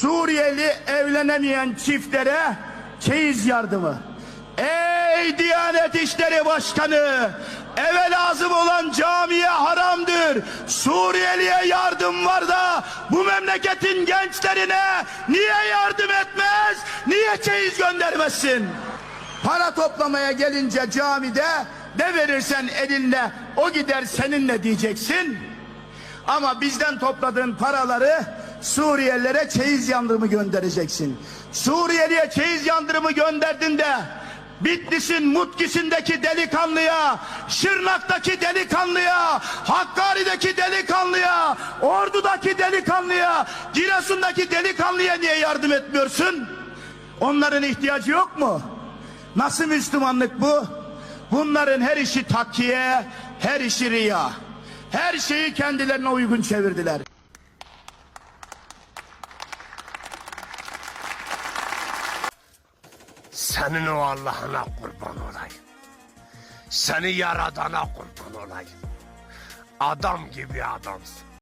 Suriyeli evlenemeyen çiftlere çeyiz yardımı. Ey Diyanet İşleri Başkanı! Eve lazım olan camiye haramdır. Suriyeliye yardım var da bu memleketin gençlerine niye yardım etmez? Niye çeyiz göndermezsin? Para toplamaya gelince camide ne verirsen elinle o gider seninle diyeceksin. Ama bizden topladığın paraları Suriyelilere çeyiz yandırımı göndereceksin. Suriyeliye çeyiz yandırımı gönderdin de Bitlis'in Mutkis'indeki delikanlıya, Şırnak'taki delikanlıya, Hakkari'deki delikanlıya, Ordu'daki delikanlıya, Giresun'daki delikanlıya niye yardım etmiyorsun? Onların ihtiyacı yok mu? Nasıl Müslümanlık bu? Bunların her işi takiye, her işi riya. Her şeyi kendilerine uygun çevirdiler. Senin o Allah'ına kurban olayım. Seni yaradana kurban olayım. Adam gibi adamsın.